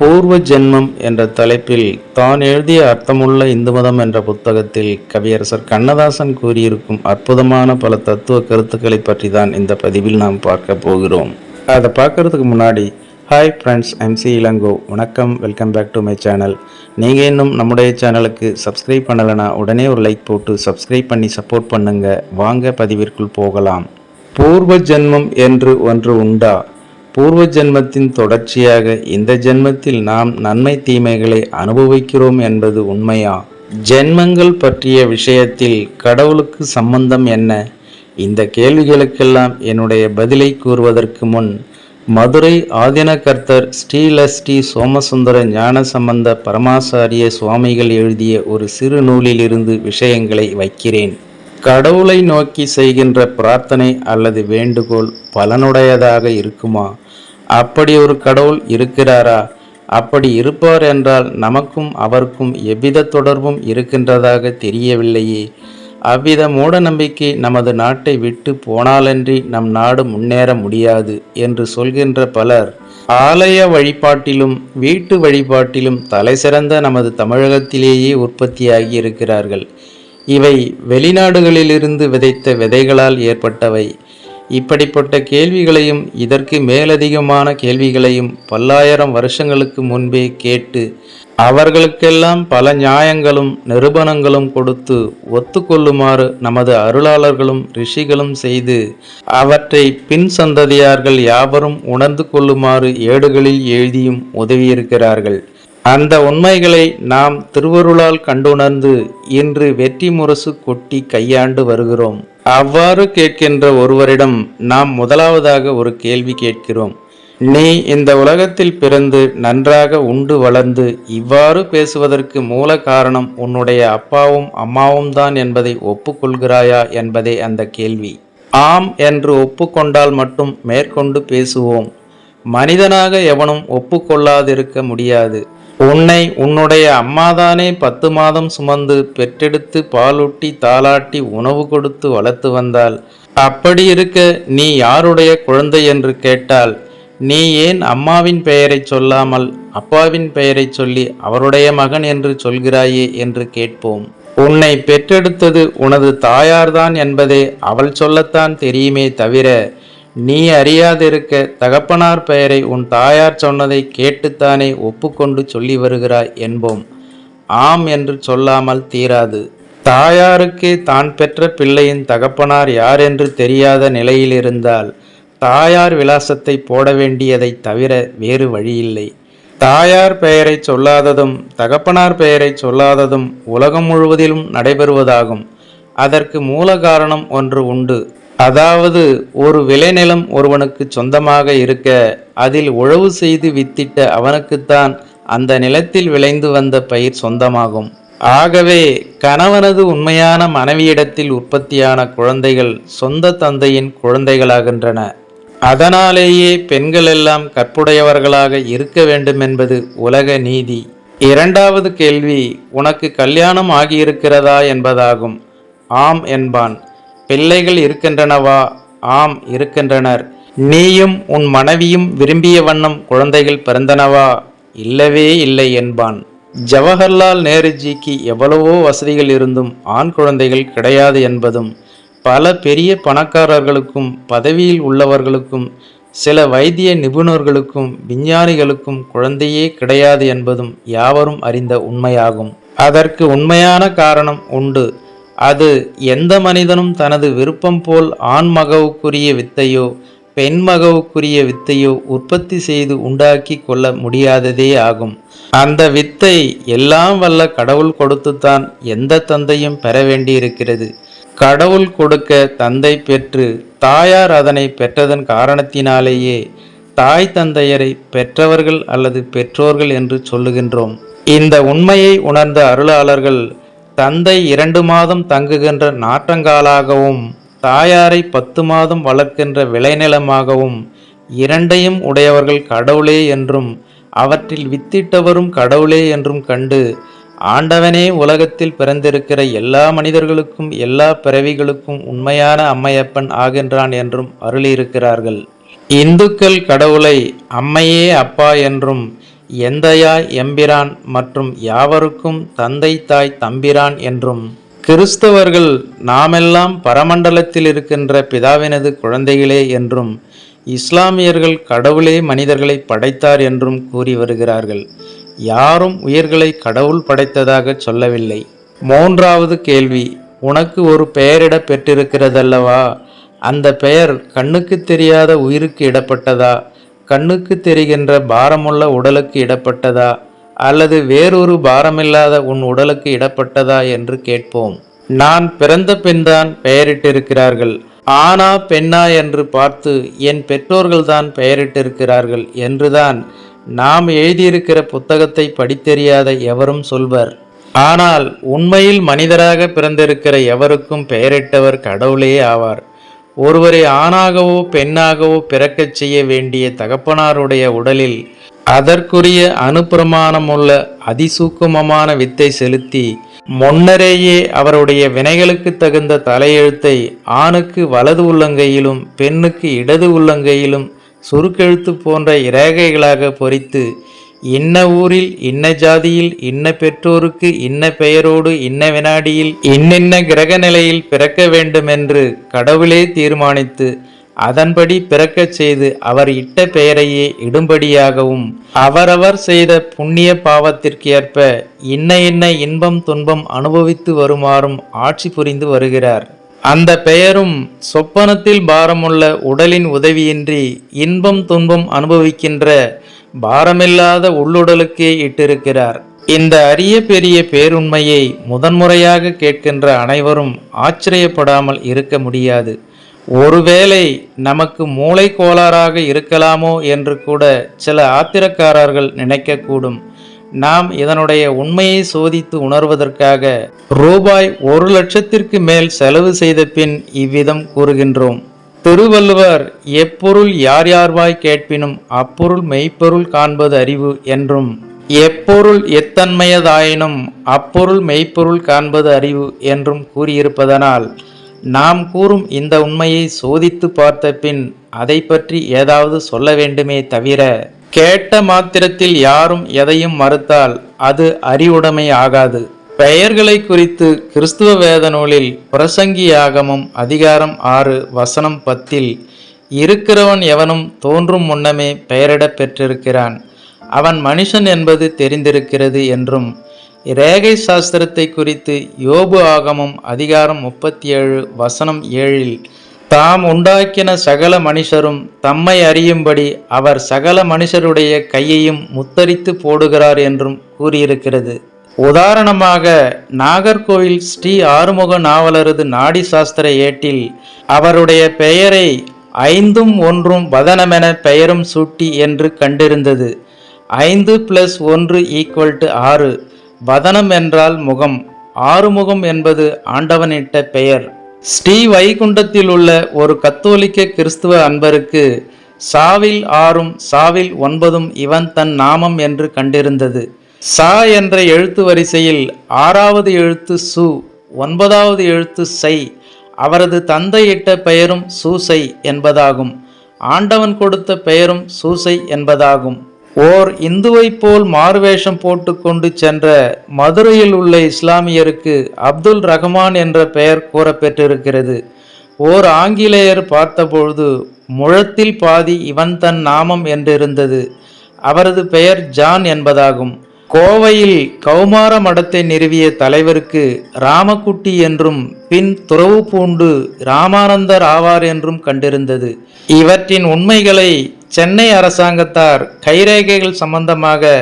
பூர்வ ஜென்மம் என்ற தலைப்பில் தான் எழுதிய அர்த்தமுள்ள இந்து மதம் என்ற புத்தகத்தில் கவியரசர் கண்ணதாசன் கூறியிருக்கும் அற்புதமான பல தத்துவ கருத்துக்களை பற்றி தான் இந்த பதிவில் நாம் பார்க்க போகிறோம். அதை பார்க்கறதுக்கு முன்னாடி ஹாய் ஃப்ரெண்ட்ஸ் எம்சி இளங்கோ. வணக்கம் welcome back to my channel நீங்கள் இன்னும் நம்முடைய சேனலுக்கு சப்ஸ்கிரைப் பண்ணலைன்னா உடனே ஒரு லைக் போட்டு சப்ஸ்கிரைப் பண்ணி சப்போர்ட் பண்ணுங்க. வாங்க பதிவிற்குள் போகலாம். பூர்வ ஜென்மம் என்று ஒன்று உண்டா? பூர்வ ஜென்மத்தின் தொடர்ச்சியாக இந்த ஜென்மத்தில் நாம் நன்மை தீமைகளை அனுபவிக்கிறோம் என்பது உண்மையா? ஜென்மங்கள் பற்றிய விஷயத்தில் கடவுளுக்கு சம்பந்தம் என்ன? இந்த கேள்விகளுக்கெல்லாம் என்னுடைய பதிலை கூறுவதற்கு முன் மதுரை ஆதினகர்த்தர் ஸ்ரீலஸ்ரீ சோமசுந்தர ஞான சம்பந்த பரமாசாரிய சுவாமிகள் எழுதிய ஒரு சிறு நூலிலிருந்து விஷயங்களை வைக்கிறேன். கடவுளை நோக்கி செய்கின்ற பிரார்த்தனை அல்லது வேண்டுகோள் பலனுடையதாக இருக்குமா? அப்படி ஒரு கடவுள் இருக்கிறாரா? அப்படி இருப்பார் என்றால் நமக்கும் அவருக்கும் எவ்வித தொடர்பும் இருக்கின்றதாக தெரியவில்லையே. அவ்வித மூட நம்பிக்கை நமது நாட்டை விட்டு போனாலன்றி நம் நாடு முன்னேற முடியாது என்று சொல்கின்ற பலர் ஆலய வழிபாட்டிலும் வீட்டு வழிபாட்டிலும் தலைசிறந்த நமது தமிழகத்திலேயே உற்பத்தியாகி இருக்கிறார்கள். இவை வெளிநாடுகளிலிருந்து விதைத்த விதைகளால் ஏற்பட்டவை. இப்படிப்பட்ட கேள்விகளையும் இதற்கு மேலதிகமான கேள்விகளையும் பல்லாயிரம் வருஷங்களுக்கு முன்பே கேட்டு அவர்களுக்கெல்லாம் பல நியாயங்களும் நிரூபணங்களும் கொடுத்து ஒத்துக்கொள்ளுமாறு நமது அருளாளர்களும் ரிஷிகளும் செய்து அவற்றை பின் சந்ததியார்கள் யாவரும் உணர்ந்து கொள்ளுமாறு ஏடுகளில் எழுதியும் உதவியிருக்கிறார்கள். அந்த உண்மைகளை நாம் திருவருளால் கண்டுணர்ந்து இன்று வெற்றி முரசு கொட்டி கையாண்டு வருகிறோம். அவ்வாறு கேட்கின்ற ஒருவரிடம் நாம் முதலாவதாக ஒரு கேள்வி கேட்கிறோம். நீ இந்த உலகத்தில் பிறந்து நன்றாக உண்டு வளர்ந்து இவ்வாறு பேசுவதற்கு மூல காரணம் உன்னுடைய அப்பாவும் அம்மாவும் தான் என்பதை ஒப்புக்கொள்கிறாயா என்பதே அந்த கேள்வி. ஆம் என்று ஒப்புக்கொண்டால் மட்டும் மேற்கொண்டு பேசுவோம். மனிதனாக எவனும் ஒப்புக்கொள்ளாதிருக்க முடியாது. உன்னை உன்னுடைய அம்மாதானே பத்து மாதம் சுமந்து பெற்றெடுத்து பாலூட்டி தாளாட்டி உணவு கொடுத்து வளர்த்து வந்தால் அப்படி இருக்க நீ யாருடைய குழந்தை என்று கேட்டால் நீ ஏன் அம்மாவின் பெயரைச் சொல்லாமல் அப்பாவின் பெயரைச் சொல்லி அவருடைய மகன் என்று சொல்கிறாயே என்று கேட்போம். உன்னை பெற்றெடுத்தது உனது தாயார்தான் என்பதை அவள் சொல்லத்தான் தெரியுமே தவிர நீ அறியாதிருக்க தகப்பனார் பெயரை உன் தாயார் சொன்னதை கேட்டுத்தானே ஒப்புக்கொண்டு சொல்லி வருகிறாய் என்போம். ஆம் என்று சொல்லாமல் தீராது. தாயாருக்கு தான் பெற்ற பிள்ளையின் தகப்பனார் யார் என்று தெரியாத நிலையில் இருந்தால் தாயார் விலாசத்தை போட வேண்டியதை தவிர வேறு வழியில்லை. தாயார் பெயரை சொல்லாததும் தகப்பனார் பெயரை சொல்லாததும் உலகம் முழுவதிலும் நடைபெறுவதாகும். அதற்கு மூல காரணம் ஒன்று உண்டு. அதாவது ஒரு விளைநிலம் ஒருவனுக்கு சொந்தமாக இருக்க அதில் உழவு செய்து வித்திட்ட அவனுக்குத்தான் அந்த நிலத்தில் விளைந்து வந்த பயிர் சொந்தமாகும். ஆகவே கணவனது உண்மையான மனைவியிடத்தில் உற்பத்தியான குழந்தைகள் சொந்த தந்தையின் குழந்தைகளாகின்றன. அதனாலேயே பெண்கள் எல்லாம் கற்புடையவர்களாக இருக்க வேண்டும் என்பது உலக நீதி. இரண்டாவது கேள்வி உனக்கு கல்யாணம் ஆகியிருக்கிறதா என்பதாகும். ஆம் என்பான். பிள்ளைகள் இருக்கின்றனவா? ஆம் இருக்கின்றனர். நீயும் உன் மனைவியும் விரும்பிய வண்ணம் குழந்தைகள் பிறந்தனவா? இல்லவே இல்லை என்பான். ஜவஹர்லால் நேருஜிக்கு எவ்வளவோ வசதிகள் இருந்தும் ஆண் குழந்தைகள் கிடையாது என்பதும் பல பெரிய பணக்காரர்களுக்கும் பதவியில் உள்ளவர்களுக்கும் சில வைத்திய நிபுணர்களுக்கும் விஞ்ஞானிகளுக்கும் குழந்தையே கிடையாது என்பதும் யாவரும் அறிந்த உண்மையாகும். அதற்கு உண்மையான காரணம் உண்டு. அது எந்த மனிதனும் தனது விருப்பம் போல் ஆண் மகவுக்குரிய வித்தையோ பெண் மகவுக்குரிய வித்தையோ உற்பத்தி செய்து உண்டாக்கி கொள்ள முடியாததே ஆகும். அந்த வித்தை எல்லாம் வல்ல கடவுள் கொடுத்துத்தான் எந்த தந்தையும் பெற வேண்டியிருக்கிறது. கடவுள் கொடுக்க தந்தை பெற்று தாயார் அதனை பெற்றதன் காரணத்தினாலேயே தாய் தந்தையரை பெற்றவர்கள் அல்லது பெற்றோர்கள் என்று சொல்லுகின்றோம். இந்த உண்மையை உணர்ந்த அருளாளர்கள் தந்தை இரண்டு மாதம் தங்குகின்ற நாற்றங்காலாகவும் தாயாரை பத்து மாதம் வளர்க்கின்ற விளைநிலமாகவும் இரண்டையும் உடையவர்கள் கடவுளே என்றும் அவற்றில் வித்திட்டவரும் கடவுளே என்றும் கண்டு ஆண்டவனே உலகத்தில் பிறந்திருக்கிற எல்லா மனிதர்களுக்கும் எல்லா பிறவிகளுக்கும் உண்மையான அம்மையப்பன் ஆகின்றான் என்றும் அருளியிருக்கிறார்கள். இந்துக்கள் கடவுளை அம்மையே அப்பா என்றும் எந்தையாய் எம்பிரான் மற்றும் யாவருக்கும் தந்தை தாய் தம்பிரான் என்றும் கிறிஸ்தவர்கள் நாமெல்லாம் பரமண்டலத்தில் இருக்கின்ற பிதாவினது குழந்தைகளே என்றும் இஸ்லாமியர்கள் கடவுளே மனிதர்களை படைத்தார் என்றும் கூறி வருகிறார்கள். யாரும் உயிர்களை கடவுள் படைத்ததாக சொல்லவில்லை. மூன்றாவது கேள்வி உனக்கு ஒரு பெயரிட பெற்றிருக்கிறதல்லவா? அந்த பெயர் கண்ணுக்கு தெரியாத உயிருக்கு இடப்பட்டதா? கண்ணுக்கு தெரிகின்ற பாரமுள்ள உடலுக்கு இடப்பட்டதா? அல்லது வேறொரு பாரமில்லாத உன் உடலுக்கு இடப்பட்டதா என்று கேட்போம். நான் பிறந்த பின்தான் பெயரிட்டிருக்கிறார்கள். ஆனா பெண்ணா என்று பார்த்து என் பெற்றோர்கள்தான் பெயரிட்டிருக்கிறார்கள் என்றுதான் நாம் எழுதியிருக்கிற புத்தகத்தை படித்தெரியாத எவரும் சொல்வர். ஆனால் உண்மையில் மனிதராக பிறந்திருக்கிற எவருக்கும் பெயரிட்டவர் கடவுளே ஆவார். ஒருவரை ஆணாகவோ பெண்ணாகவோ பிறக்கச் செய்ய வேண்டிய தகப்பனாருடைய உடலில் அதற்குரிய அனுப்பிரமாணமுள்ள அதிசூக்குமமான வித்தை செலுத்தி முன்னரேயே அவருடைய வினைகளுக்கு தகுந்த தலையெழுத்தை ஆணுக்கு வலது உள்ளங்கையிலும் பெண்ணுக்கு இடது உள்ளங்கையிலும் சுருக்கெழுத்து போன்ற இரேகைகளாக பொறித்து இன்ன ஊரில் இன்ன ஜாதியில் இன்ன பெற்றோருக்கு இன்ன பெயரோடு இன்ன வினாடியில் இன்னின்ன கிரக நிலையில் பிறக்க வேண்டுமென்று கடவுளே தீர்மானித்து அதன்படி பிறக்கச் செய்து அவர் இட்ட பெயரையே இடும்படியாகவும் அவரவர் செய்த புண்ணிய பாவத்திற்கு ஏற்ப இன்ன இன்ன இன்பம் துன்பம் அனுபவித்து வருமாறும் ஆட்சி புரிந்து வருகிறார். அந்த பெயரும் சொப்பனத்தில் பாரமுள்ள உடலின் உதவியின்றி இன்பம் துன்பம் அனுபவிக்கின்ற பாரமில்லாத உள்ளுடலுக்கே இட்டிருக்கிறார். இந்த அரிய பெரிய பேருண்மையை முதன்முறையாக கேட்கின்ற அனைவரும் ஆச்சரியப்படாமல் இருக்க முடியாது. ஒருவேளை நமக்கு மூளை கோளாறாக இருக்கலாமோ என்று கூட சில ஆத்திரக்காரர்கள் நினைக்கக்கூடும். நாம் இதனுடைய உண்மையை சோதித்து உணர்வதற்காக ரூபாய் ஒரு லட்சத்திற்கு மேல் செலவு செய்த பின் இவ்விதம் கூறுகின்றோம். திருவள்ளுவர் எப்பொருள் யார் யார்வாய் கேட்பினும் அப்பொருள் மெய்ப்பொருள் காண்பது அறிவு என்றும் எப்பொருள் எத்தன்மையதாயினும் அப்பொருள் மெய்ப்பொருள் காண்பது அறிவு என்றும் கூறியிருப்பதனால் நாம் கூறும் இந்த உண்மையை சோதித்து பார்த்த பின் அதை பற்றி ஏதாவது சொல்ல வேண்டுமே தவிர கேட்ட மாத்திரத்தில் யாரும் எதையும் மறுத்தால் அது அறிவுடைமை ஆகாது. பெயர்களை குறித்து கிறிஸ்துவ வேத நூலில் பிரசங்கியாகமும் அதிகாரம் ஆறு வசனம் பத்தில் இருக்கிறவன் எவனும் தோன்றும் முன்னமே பெயரிடப் பெற்றிருக்கிறான். அவன் மனுஷன் என்பது தெரிந்திருக்கிறது என்றும் ரேகை சாஸ்திரத்தை குறித்து யோபு ஆகமும் அதிகாரம் முப்பத்தி ஏழு வசனம் ஏழில் தாம் உண்டாக்கின சகல மனுஷரும் தம்மை அறியும்படி அவர் சகல மனுஷருடைய கையையும் முத்தரித்து போடுகிறார் என்றும் கூறியிருக்கிறது. உதாரணமாக நாகர்கோவில் ஸ்ரீ ஆறுமுக நாவலரது நாடி சாஸ்திர ஏட்டில் அவருடைய பெயரை ஐந்தும் ஒன்றும் வதனமென பெயரும் சூட்டி என்று கண்டிருந்தது. ஐந்து பிளஸ் ஒன்று ஈக்குவல் டு ஆறு. வதனம் என்றால் முகம். ஆறுமுகம் என்பது ஆண்டவனிட்ட பெயர். ஸ்ரீ வைகுண்டத்தில் உள்ள ஒரு கத்தோலிக்க கிறிஸ்துவ அன்பருக்கு சாவில் ஆறும் சாவில் ஒன்பதும் இவன் தன் நாமம் என்று கண்டிருந்தது. சா என்ற எழுத்து வரிசையில் ஆறாவது எழுத்து சு ஒன்பதாவது எழுத்து சை அவரது தந்தையிட்ட பெயரும் சூசை என்பதாகும். ஆண்டவன் கொடுத்த பெயரும் சூசை என்பதாகும். ஓர் இந்துவைப் போல் மாறுவேஷம் போட்டுக்கொண்டு சென்ற மதுரையில் உள்ள இஸ்லாமியருக்கு அப்துல் ரஹ்மான் என்ற பெயர் கூறப்பெற்றிருக்கிறது. ஓர் ஆங்கிலேயர் பார்த்தபொழுது முழத்தில் பாதி இவன் தன் நாமம் என்றிருந்தது. அவரது பெயர் ஜான் என்பதாகும். கோவையில் கௌமார மடத்தை நிறுவிய தலைவருக்கு ராமக்குட்டி என்றும் பின் துறவு பூண்டு ராமானந்தர் ஆவார் என்றும் கண்டிருந்தது. இவற்றின் உண்மைகளை சென்னை அரசாங்கத்தார் கைரேகைகள் சம்பந்தமாக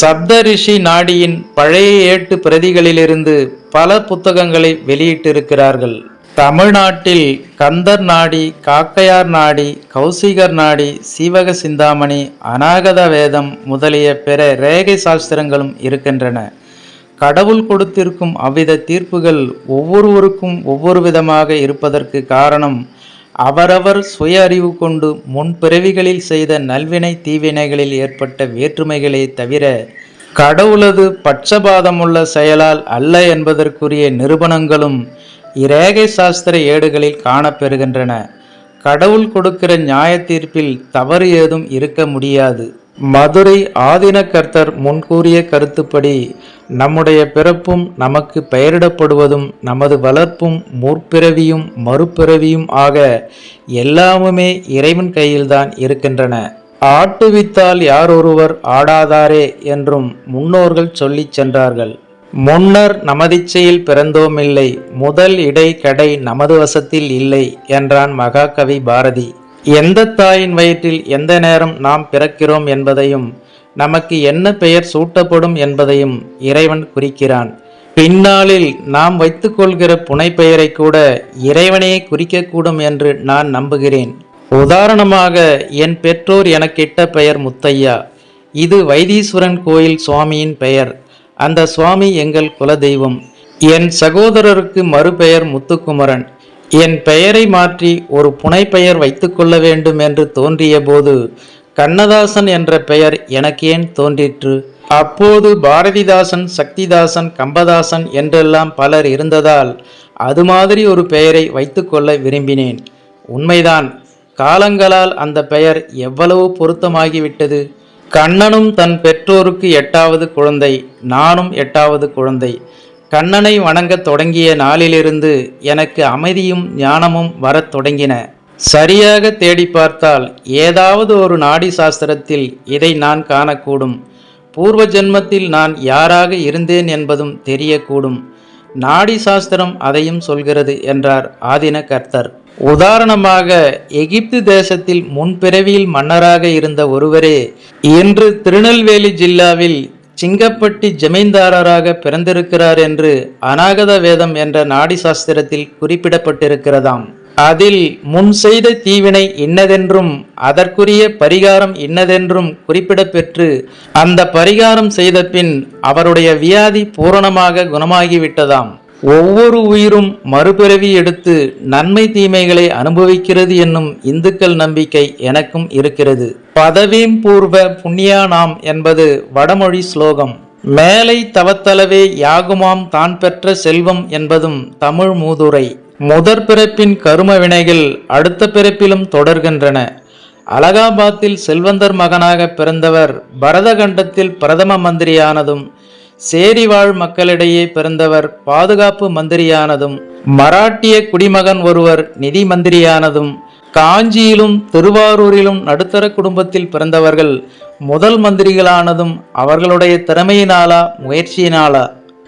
சப்தரிஷி நாடியின் பழைய ஏட்டு பிரதிகளிலிருந்து பல புத்தகங்களை வெளியிட்டிருக்கிறார்கள். தமிழ்நாட்டில் கந்தர் நாடி காக்கையார் நாடி கௌசிகர் நாடி சீவக சிந்தாமணி அநாகத வேதம் முதலிய பிற ரேகை சாஸ்திரங்களும் இருக்கின்றன. கடவுள் கொடுத்திருக்கும் அவ்வித தீர்ப்புகள் ஒவ்வொருவருக்கும் ஒவ்வொரு விதமாக இருப்பதற்கு காரணம் அவரவர் சுய அறிவு கொண்டு முன்பிறவிகளில் செய்த நல்வினை தீவினைகளில் ஏற்பட்ட வேற்றுமைகளே தவிர கடவுளது பட்சபாதமுள்ள செயலால் அல்ல என்பதற்குரிய நிரூபணங்களும் இரேகை சாஸ்திர ஏடுகளில் காணப்பெறுகின்றன. கடவுள் கொடுக்கிற நியாய தீர்ப்பில் தவறு ஏதும் இருக்க முடியாது. மதுரை ஆதினக்கர்த்தர் முன்கூறிய கருத்துப்படி நம்முடைய பிறப்பும் நமக்கு பெயரிடப்படுவதும் நமது வளர்ப்பும் முற்பிறவியும் மறுபிறவியும் ஆக எல்லாமுமே இறைவன் கையில்தான் இருக்கின்றன. ஆட்டுவித்தால் யாரொருவர் ஆடாதாரே என்றும் முன்னோர்கள் சொல்லிச் சென்றார்கள். முன்னர் நமதிச்சையில் பிறந்தோமில்லை முதல் இடை கடை நமது வசத்தில் இல்லை என்றான் மகாகவி பாரதி. எந்த தாயின் வயிற்றில் எந்த நேரம் நாம் பிறக்கிறோம் என்பதையும் நமக்கு என்ன பெயர் சூட்டப்படும் என்பதையும் இறைவன் குறிக்கிறான். பின்னாளில் நாம் வைத்துக்கொள்கிற புனைப்பெயரை கூட இறைவனே குறிக்கக்கூடும் என்று நான் நம்புகிறேன். உதாரணமாக என் பெற்றோர் எனக்கிட்ட பெயர் முத்தையா. இது வைத்தீஸ்வரன் கோயில் சுவாமியின் பெயர். அந்த சுவாமி எங்கள் குலதெய்வம். என் சகோதரருக்கு மறுபெயர் முத்துக்குமரன். என் பெயரை மாற்றி ஒரு புனைப்பெயர் வைத்துக்கொள்ள வேண்டும் என்று தோன்றிய போது கண்ணதாசன் என்ற பெயர் எனக்கு ஏன் தோன்றிற்று? அப்போது பாரதிதாசன் சக்திதாசன் கம்பதாசன் என்றெல்லாம் பலர் இருந்ததால் அது மாதிரி ஒரு பெயரை வைத்துக்கொள்ள விரும்பினேன். உண்மைதான் காலங்களால் அந்த பெயர் எவ்வளவு பொருத்தமாகிவிட்டது? கண்ணனும் தன் பெற்றோருக்கு எட்டாவது குழந்தை நானும் எட்டாவது குழந்தை. கண்ணனை வணங்கத் தொடங்கிய நாளிலிருந்து எனக்கு அமைதியும் ஞானமும் வரத் தொடங்கின. சரியாக தேடி பார்த்தால் ஏதாவது ஒரு நாடி சாஸ்திரத்தில் இதை நான் காணக்கூடும். பூர்வ ஜென்மத்தில் நான் யாராக இருந்தேன் என்பதும் தெரியக்கூடும். நாடி சாஸ்திரம் அதையும் சொல்கிறது என்றார் ஆதின கர்த்தர். உதாரணமாக எகிப்து தேசத்தில் முன்பிறவியில் மன்னராக இருந்த ஒருவரே இன்று திருநெல்வேலி ஜில்லாவில் சிங்கப்பட்டி ஜமீன்தாரராக பிறந்திருக்கிறார் என்று அநாகத வேதம் என்ற நாடி சாஸ்திரத்தில் குறிப்பிடப்பட்டிருக்கிறதாம். அதில் முன் செய்த தீவினை இன்னதென்றும் அதற்குரிய பரிகாரம் இன்னதென்றும் குறிப்பிடப்பெற்று அந்த பரிகாரம் செய்த பின் அவருடைய வியாதி பூரணமாக குணமாகிவிட்டதாம். ஒவ்வொரு உயிரும் மறுபிறவி எடுத்து நன்மை தீமைகளை அனுபவிக்கிறது என்னும் இந்துக்கள் நம்பிக்கை எனக்கும் இருக்கிறது. பதவீம் பூர்வ புண்ணியானாம் என்பது வடமொழி ஸ்லோகம். மேலை தவத்தளவே யாகுமாம் தான் பெற்ற செல்வம் என்பதும் தமிழ் மூதுரை. முதற் பிறப்பின் கரும வினைகள் அடுத்த பிறப்பிலும் தொடர்கின்றன. அலகாபாத்தில் செல்வந்தர் மகனாக பிறந்தவர் பரதகண்டத்தில் பிரதம மந்திரியானதும் சேரிவாழ் மக்களிடையே பிறந்தவர் பாதுகாப்பு மந்திரியானதும் மராட்டிய குடிமகன் ஒருவர் நிதி மந்திரியானதும் காஞ்சியிலும் திருவாரூரிலும் நடுத்தர குடும்பத்தில் பிறந்தவர்கள் முதல் மந்திரிகளானதும் அவர்களுடைய திறமையினாலா முயற்சியினாலா?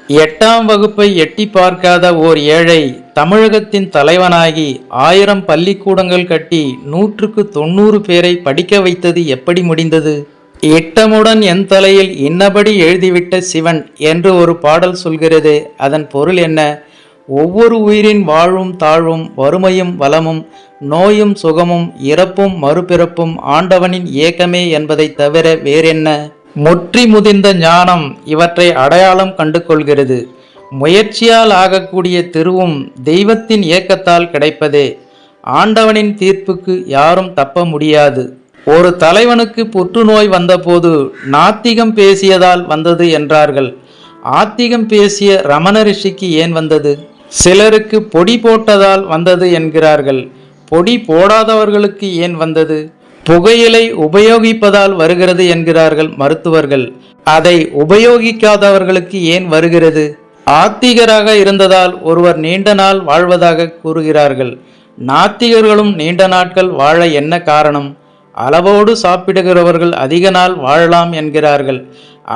எட்டாம் வகுப்பை எட்டி பார்க்காத ஓர் ஏழை தமிழகத்தின் தலைவனாகி ஆயிரம் பள்ளிக்கூடங்கள் கட்டி நூற்றுக்கு தொண்ணூறு பேரை படிக்க வைத்தது எப்படி முடிந்தது? இட்டமுடன் என் தலையில் இன்னபடி எழுதிவிட்ட சிவன் என்று ஒரு பாடல் சொல்கிறது அதன் பொருள் என்ன? ஒவ்வொரு உயிரின் வாழ்வும் தாழ்வும் வறுமையும் வளமும் நோயும் சுகமும் இறப்பும் மறுபிறப்பும் ஆண்டவனின் இயக்கமே என்பதைத் தவிர வேறென்ன? முற்றி முதிர்ந்த ஞானம் இவற்றை அடையாளம் கண்டு கொள்கிறது முயற்சியால் ஆகக்கூடிய திருவும் தெய்வத்தின் இயக்கத்தால் கிடைப்பதே. ஆண்டவனின் தீர்ப்புக்கு யாரும் தப்ப முடியாது. ஒரு தலைவனுக்கு புற்றுநோய் வந்தபோது நாத்திகம் பேசியதால் வந்தது என்றார்கள். ஆத்திகம் பேசிய ரமண ரிஷிக்கு ஏன் வந்தது? சிலருக்கு பொடி போட்டதால் வந்தது என்கிறார்கள். பொடி போடாதவர்களுக்கு ஏன் வந்தது? புகையிலை உபயோகிப்பதால் வருகிறது என்கிறார்கள் மருத்துவர்கள். அதை உபயோகிக்காதவர்களுக்கு ஏன் வருகிறது? ஆத்திகராக இருந்ததால் ஒருவர் நீண்ட நாள் வாழ்வதாக கூறுகிறார்கள். நாத்திகர்களும் நீண்ட நாட்கள் வாழ என்ன காரணம்? அளவோடு சாப்பிடுகிறவர்கள் அதிக நாள் வாழலாம் என்கிறார்கள்.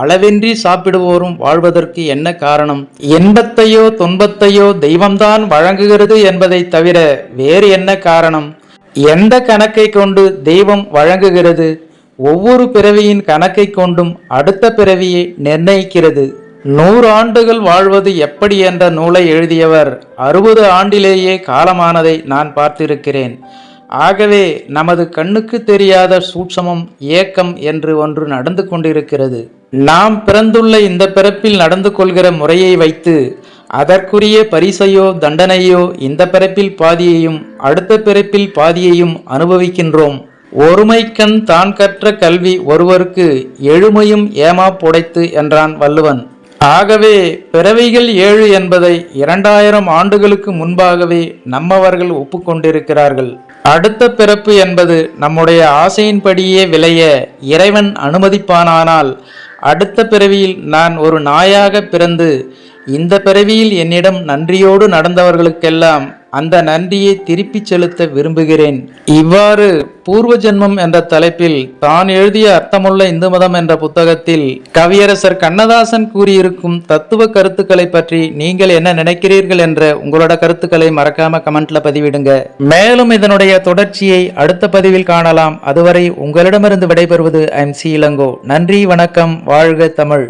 அளவின்றி சாப்பிடுவோரும் வாழ்வதற்கு என்ன காரணம்? இன்பத்தையோ துன்பத்தையோ தெய்வம்தான் வழங்குகிறது என்பதை தவிர வேறு என்ன காரணம்? எந்த கணக்கை கொண்டு தெய்வம் வழங்குகிறது? ஒவ்வொரு பிறவியின் கணக்கை கொண்டும் அடுத்த பிறவியை நிர்ணயிக்கிறது. நூறு ஆண்டுகள் வாழ்வது எப்படி என்ற நூலை எழுதியவர் அறுபது ஆண்டிலேயே காலமானதை நான் பார்த்திருக்கிறேன். ஆகவே நமது கண்ணுக்கு தெரியாத சூட்சமம் ஏக்கம் என்று ஒன்று நடந்து கொண்டிருக்கிறது. நாம் பிறந்துள்ள இந்த பிறப்பில் நடந்து கொள்கிற முறையை வைத்து அதற்குரிய பரிசையோ தண்டனையோ இந்த பிறப்பில் பாதியையும் அடுத்த பிறப்பில் பாதியையும் அனுபவிக்கின்றோம். ஒருமைக்கண் தான் கற்ற கல்வி ஒருவருக்கு எழுமையும் ஏமா புடைத்து என்றான் வள்ளுவன். ஆகவே பிறவிகள் ஏழு என்பதை இரண்டாயிரம் ஆண்டுகளுக்கு முன்பாகவே நம்மவர்கள் ஒப்புக்கொண்டிருக்கிறார்கள். அடுத்த பிறப்பு என்பது நம்முடைய ஆசையின்படியே விளைய இறைவன் அனுமதிப்பானானால் அடுத்த பிறவியில் நான் ஒரு நாயாக பிறந்து இந்த பிறவியில் என்னிடம் நன்றியோடு நடந்தவர்களுக்கெல்லாம் அந்த நன்றியை திருப்பிச் செலுத்த விரும்புகிறேன். இவ்வாறு பூர்வ ஜென்மம் என்ற தலைப்பில் தான் எழுதிய அர்த்தமுள்ள இந்து மதம் என்ற புத்தகத்தில் கவியரசர் கண்ணதாசன் கூறியிருக்கும் தத்துவ கருத்துக்களை பற்றி நீங்கள் என்ன நினைக்கிறீர்கள் என்ற உங்களோட கருத்துக்களை மறக்காம கமெண்ட்ல பதிவிடுங்க. மேலும் இதனுடைய தொடர்ச்சியை அடுத்த பதிவில் காணலாம். அதுவரை உங்களிடமிருந்து விடைபெறுவது ஐம் சி இளங்கோ. நன்றி வணக்கம் வாழ்க தமிழ்.